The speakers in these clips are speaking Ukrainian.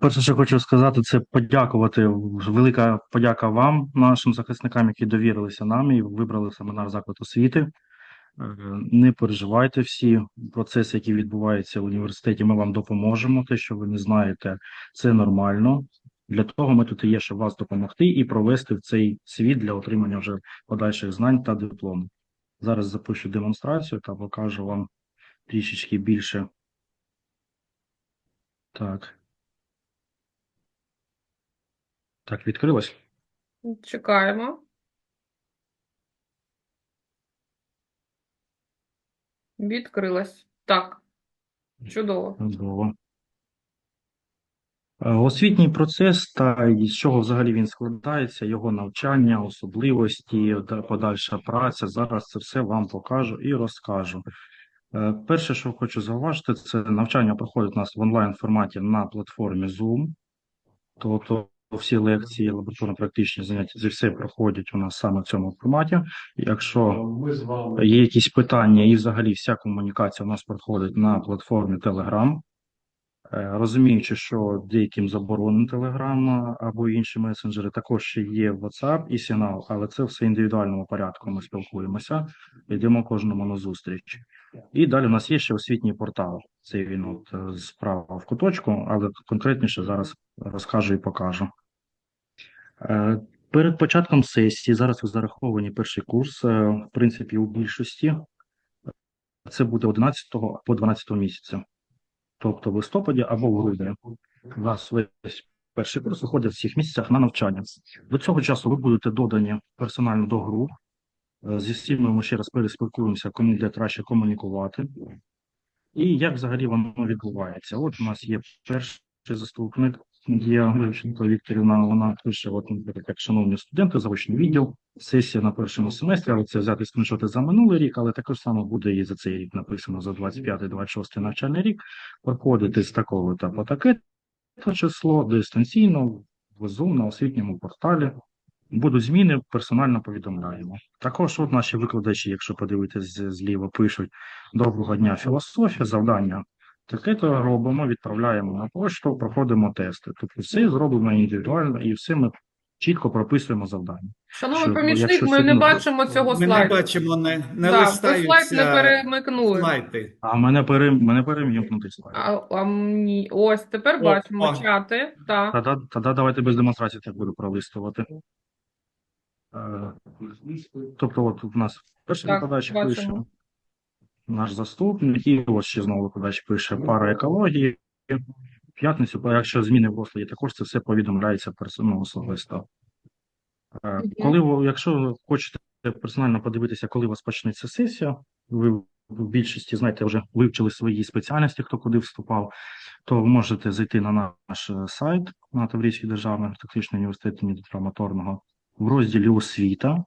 Перше, що хочу сказати, це подякувати. Велика подяка вам, нашим захисникам, які довірилися нам і вибрали семінар заклад освіти. Е, Не переживайте всі процеси, які відбуваються в університеті. Ми вам допоможемо. Те, що ви не знаєте, це нормально. Для того ми тут і є, щоб вас допомогти і провести в цей світ для отримання вже подальших знань та диплому. Зараз запишу демонстрацію та покажу вам трішечки більше. Так. Так, відкрилось? Чекаємо. Відкрилась. Так. Чудово. Чудово. Е, Освітній процес та з чого взагалі він складається, його навчання, особливості, подальша праця. Зараз це все вам покажу і розкажу. Е, Перше, що хочу зауважити, це навчання проходить у нас в онлайн форматі на платформі Zoom. Тобто всі лекції, лабораторно-практичні заняття, зі все проходять у нас саме в цьому форматі. Якщо є якісь питання і взагалі вся комунікація у нас проходить на платформі Telegram. Е, Розуміючи, що деяким заборонено Telegram або інші месенджери, також ще є WhatsApp і Signal, але це все в індивідуальному порядку. Ми спілкуємося, йдемо кожному на зустріч. І далі у нас є ще освітній портал. Це він от е, справа в куточку, але конкретніше зараз розкажу і покажу. Е, Перед початком сесії зараз зараховані перший курс. В принципі, у більшості це буде 11 або 12 місяця тобто в листопаді або в грудні. У нас весь перший курс виходить в всіх місяцях на навчання. До цього часу ви будете додані персонально до груп. Е, Зі всіми ми ще раз переспілкуємося, кому де краще комунікувати. І як взагалі воно відбувається? От у нас є перший заступник, є Левченко Вікторівна, вона пише, от, наприклад, як шановні студенти, заочний відділ, сесія на першому семестрі, але це взяти скріншоти за минулий рік, але також само буде і за цей рік написано за 25-26 навчальний рік. Проходити з такого та по таке число дистанційно, в Zoom на освітньому порталі. Будуть зміни, персонально повідомляємо. Також от наші викладачі, якщо подивитись зліва, пишуть доброго дня, філософія, завдання. Таке то робимо, відправляємо на пошту, проходимо тести. Тобто все зроблено індивідуально і все ми чітко прописуємо завдання. Шановний Що, помічник, ми не бачимо цього Ми не бачимо, не, не Так, ви слайд не перемикнули. слайди. А мене пере мене перем'юкнутий слайд. А, а ні. Ось, тепер О, бачимо о. чати. Так. Тоді, тоді давайте без демонстрації так буду пролистувати. Е, Тобто, от у нас перший Так, викладач бачимо. Наш заступник, і ось ще знову викладач пише пара екології. В п'ятницю, якщо зміни в розкладі, також це все повідомляється персонально особисто. Е, Коли ви, якщо хочете персонально подивитися, коли у вас почнеться сесія, ви в більшості, знаєте, вже вивчили свої спеціальності, хто куди вступав, то ви можете зайти на наш е, сайт на Таврійський державний технічний університет імені в розділі освіта,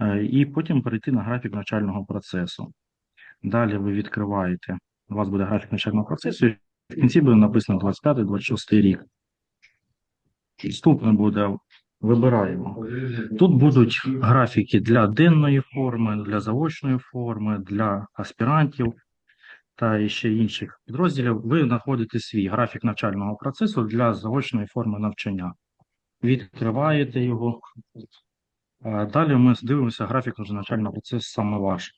е, і потім перейти на графік навчального процесу. Далі ви відкриваєте, у вас буде графік навчального процесу, і в кінці буде написано 25-26 рік. Наступне буде, вибираємо. Тут будуть графіки для денної форми, для заочної форми, для аспірантів та ще інших підрозділів. Ви знаходите свій графік навчального процесу для заочної форми навчання. Відкриваєте його. Далі ми дивимося графік навчального процесу саме ваш.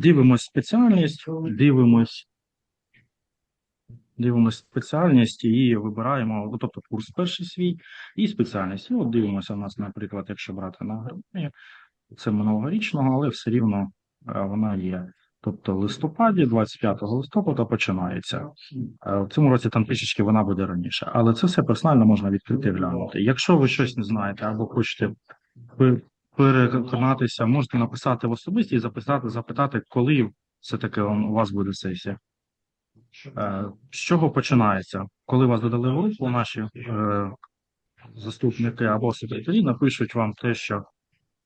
Дивимось спеціальність, дивимось, дивимось спеціальність і вибираємо, ну, тобто курс перший свій і спеціальність. І от дивимося у нас, наприклад, якщо брати на агрономію, це минулорічного, але все рівно е, вона є. Тобто в листопаді, 25 листопада починається. Е, В цьому році там трішечки вона буде раніше, але це все персонально можна відкрити і глянути. Якщо ви щось не знаєте або хочете переконатися, можете написати в особисті і записати, запитати, коли все таки у вас буде сесія. Е, З чого починається? Коли вас додали в групу, наші е, заступники або секретарі напишуть вам те, що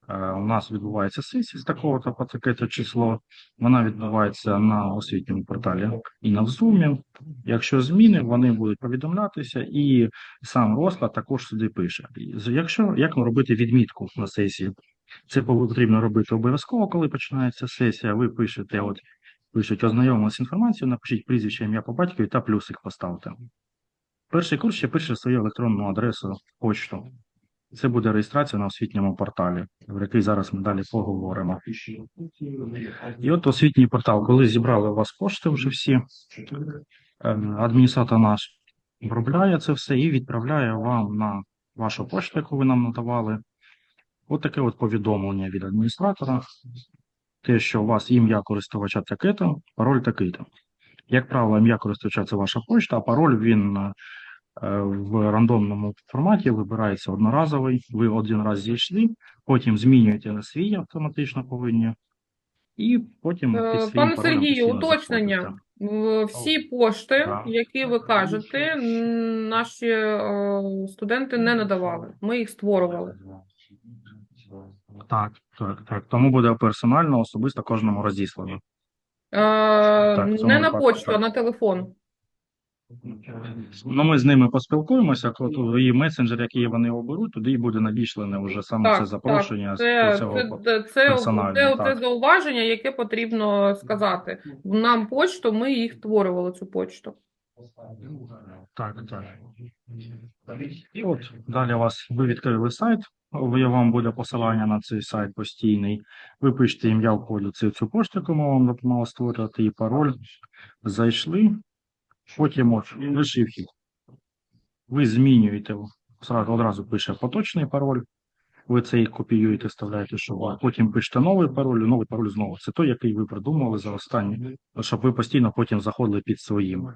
у нас відбувається сесія з такого-то по таке-то число. Вона відбувається на освітньому порталі і на Zoom. Якщо зміни, вони будуть повідомлятися, і сам розклад також сюди пише. Якщо як робити відмітку на сесії, це потрібно робити обов'язково, коли починається сесія. Ви пишете, от пишуть, ознайомилися з інформацією, напишіть прізвище, ім'я по батькові та плюсик поставте. Перший курс ще пише свою електронну адресу почту. Це буде реєстрація на освітньому порталі, про який зараз ми далі поговоримо. І от освітній портал, коли зібрали у вас кошти вже всі, е, адміністратор наш обробляє це все і відправляє вам на вашу пошту, яку ви нам надавали. От таке от повідомлення від адміністратора. Те, що у вас ім'я користувача таке-то, пароль такий-то. Як правило, ім'я користувача це ваша почта, а пароль він е, в рандомному форматі вибирається одноразовий. Ви один раз зійшли, потім змінюєте на свій автоматично повинні, і потім Е, під Пане Сергію, уточнення. заходите. Всі пошти, які ви кажете, наші е, студенти не надавали. Ми їх створювали. Так, так, так. Тому буде персонально, особисто кожному розіслано. Е, цьому Не на почту, а на телефон. Ну, ми з ними поспілкуємося, коли і месенджер, який вони оберуть, туди і буде надіслане вже саме це запрошення так. Це, цього. це, це, це, це, зауваження, яке потрібно сказати. Нам почту, ми їх створювали, цю почту. Так, так. І от далі у вас ви відкрили сайт, вам буде посилання на цей сайт постійний. Ви пишете ім'я в коді цю, цю пошту, яку ми вам допомогли створювати, і пароль. Зайшли, потім от вхід. Ви змінюєте, одразу пише поточний пароль. Ви цей копіюєте, вставляєте, що потім пишете новий пароль, новий пароль знову. Це той, який ви придумали за останній, щоб ви постійно потім заходили під своїм.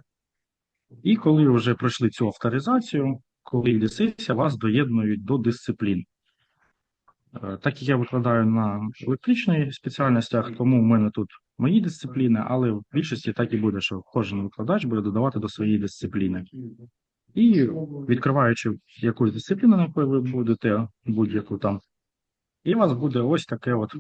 І коли вже пройшли цю авторизацію, коли йде сесія, вас доєднують до дисциплін. Е, Так як я викладаю на електричних спеціальностях, тому в мене тут мої дисципліни, але в більшості так і буде, що кожен викладач буде додавати до своєї дисципліни. І відкриваючи якусь дисципліну, на якої ви будете, будь-яку там, і у вас буде ось таке от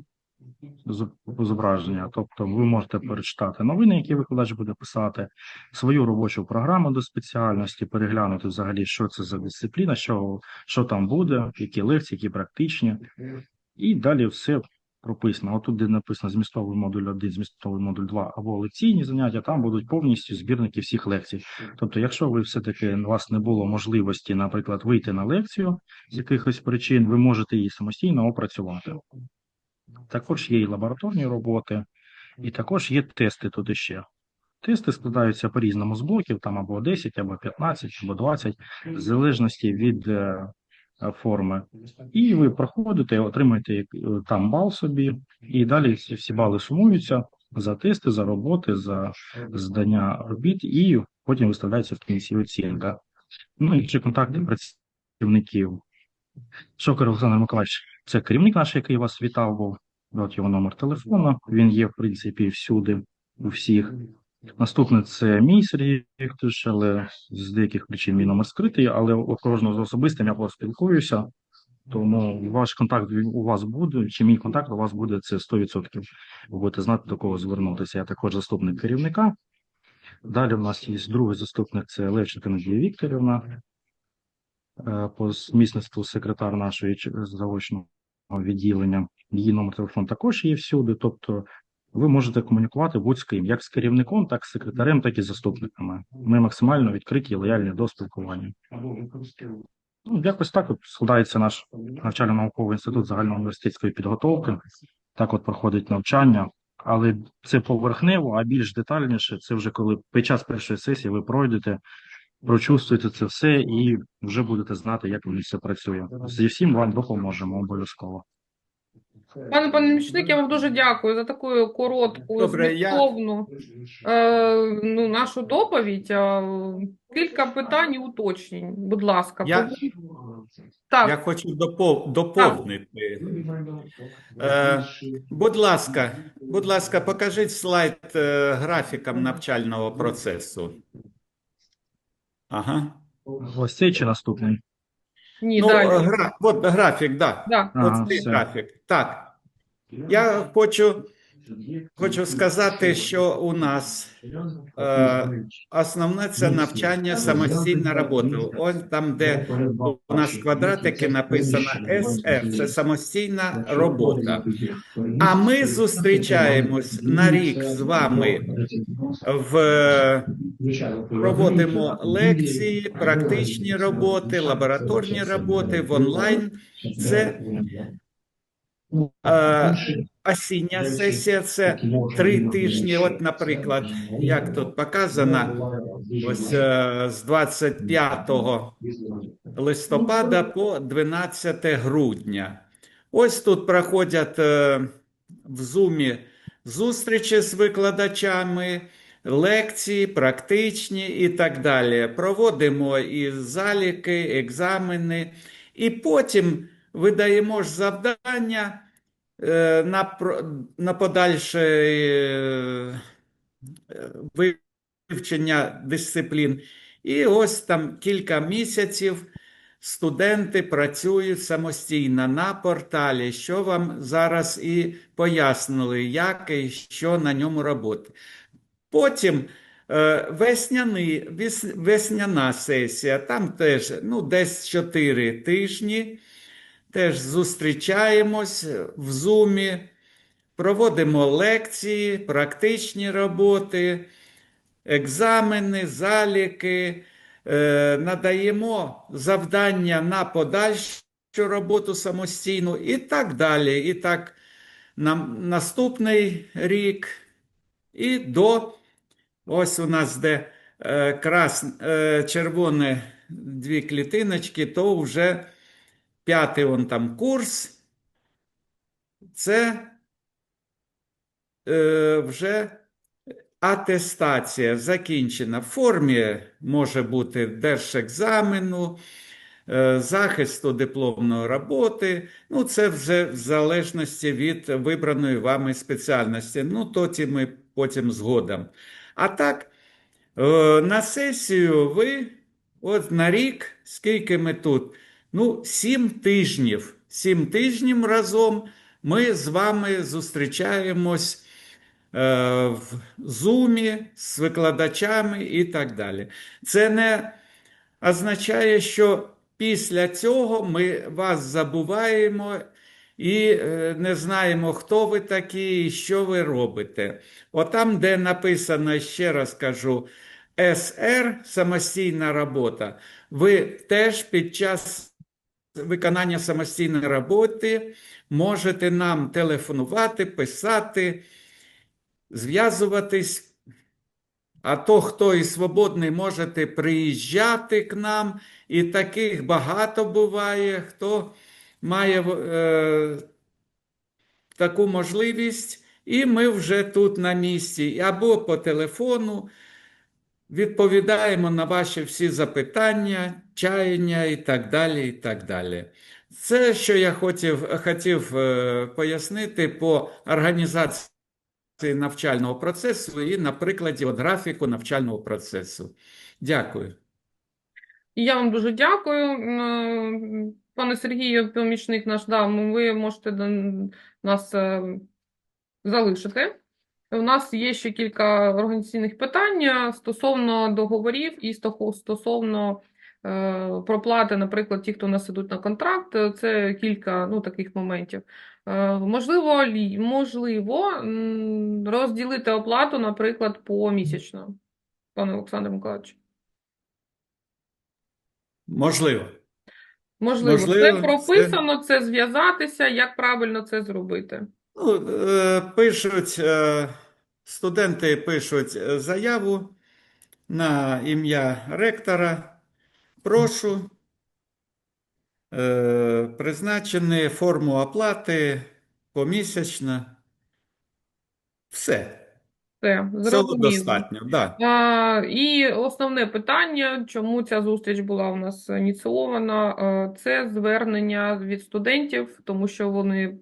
зображення. Тобто ви можете перечитати новини, які викладач буде писати, свою робочу програму до спеціальності, переглянути взагалі, що це за дисципліна, що, що там буде, які лекції, які практичні. І далі все прописано. Отут, де написано змістовий модуль 1, змістовий модуль 2 або лекційні заняття, там будуть повністю збірники всіх лекцій. Тобто, якщо ви все-таки у вас не було можливості, наприклад, вийти на лекцію з якихось причин, ви можете її самостійно опрацювати. Також є і лабораторні роботи, і також є тести тут іще. Тести складаються по-різному з блоків, там або 10, або 15, або 20, в залежності від е, форми. І ви проходите, отримуєте е, там бал собі, і далі всі всі бали сумуються за тести, за роботи, за здання робіт, і потім виставляється в кінці оцінка. Ну і чи контакти працівників. Шокер Олександр Миколаївич, це керівник наш, який вас вітав, був. От його номер телефону. Він є, в принципі, всюди, у всіх. Наступне це мій Сергій Вікторович, але з деяких причин мій номер скритий, але у кожного з особистим я поспілкуюся. Тому ваш контакт у вас буде, чи мій контакт у вас буде це 100%. Ви будете знати, до кого звернутися. Я також заступник керівника. Далі в нас є другий заступник, це Левченко Надія Вікторівна. Е, По змісництву секретар нашої заочного відділення. Її номер телефону також є всюди. Тобто ви можете комунікувати будь з ким, як з керівником, так і з секретарем, так і з заступниками. Ми максимально відкриті і лояльні до спілкування. Ну, якось так от складається наш навчально-науковий інститут загальноуніверситетської підготовки. Так от проходить навчання, але це поверхнево, а більш детальніше це вже коли під час першої сесії ви пройдете, прочувствуєте це все і вже будете знати, як воно все працює. Зі всім вам допоможемо обов'язково. Пане помічник, я вам дуже дякую за таку коротку, Добре, я- е, ну, нашу доповідь. Е, Кілька питань і уточнень. Будь ласка, Я, так. я хочу допов, доповнити. Е, будь ласка, будь ласка, покажіть слайд е, графіком навчального процесу. Ага. Ось цей чи наступний? Ні, Ну, далі. гра, от графік, да. Да. Ага, От цей все. графік. Так. Я хочу хочу сказати, що у нас е, основне це навчання самостійна робота. Ось там, де у нас квадратики написано SF, це самостійна робота. А ми зустрічаємось на рік з вами в проводимо лекції, практичні роботи, лабораторні роботи в онлайн. Це е, осіння сесія, це три тижні. От, наприклад, як тут показано, ось е, з 25 листопада по 12 грудня. Ось тут проходять е, в Зумі зустрічі з викладачами, лекції, практичні і так далі. Проводимо і заліки, екзамени, і потім видаємо ж завдання е, на, на подальше вивчення дисциплін. І ось там кілька місяців студенти працюють самостійно на порталі, що вам зараз і пояснили, як і що на ньому робити. Потім е, весняний, весняна сесія, там теж ну, десь 4 тижні. Теж зустрічаємось в Зумі, проводимо лекції, практичні роботи, екзамени, заліки, е, надаємо завдання на подальшу роботу самостійну і так далі. І так на наступний рік і до ось у нас де е, крас, е, червоне дві клітиночки, то вже п'ятий он там курс. Це е, вже атестація закінчена. В формі може бути держекзамену, захисту дипломної роботи. Ну, це вже в залежності від вибраної вами спеціальності. Ну, то ми потім згодом. А так, е, на сесію ви от на рік, скільки ми тут? Ну, сім тижнів. Сім тижнів разом ми з вами зустрічаємось е, в Зумі з викладачами і так далі. Це не означає, що після цього ми вас забуваємо і е, не знаємо, хто ви такі і що ви робите. Отам, де написано, ще раз кажу, СР самостійна робота, ви теж під час виконання самостійної роботи можете нам телефонувати, писати, зв'язуватись. А то, хто і свободний, можете приїжджати к нам, і таких багато буває, хто має е, таку можливість, і ми вже тут на місці, або по телефону відповідаємо на ваші всі запитання, чаяння і так далі. і так далі. Це, що я хотів, хотів е, пояснити по організації навчального процесу і на прикладі от графіку навчального процесу. Дякую. Я вам дуже дякую. Пане Сергію, помічник наш, да, ви можете до нас е, залишити. У нас є ще кілька організаційних питань е, стосовно договорів і стосовно е, проплати, наприклад, ті, хто у нас ідуть на контракт, це кілька ну, таких моментів. Можливо, можливо розділити оплату, наприклад, помісячно, пане Олександр Миколаївич. Можливо. Можливо, Можливо, це це- прописано, це зв'язатися, як правильно це зробити. Ну, е, пишуть, е, студенти пишуть е, заяву на ім'я ректора. Прошу призначені форму оплати помісячно. Все. Це Цього достатньо. Да. А, і основне питання, чому ця зустріч була у нас ініційована, е, це звернення від студентів, тому що вони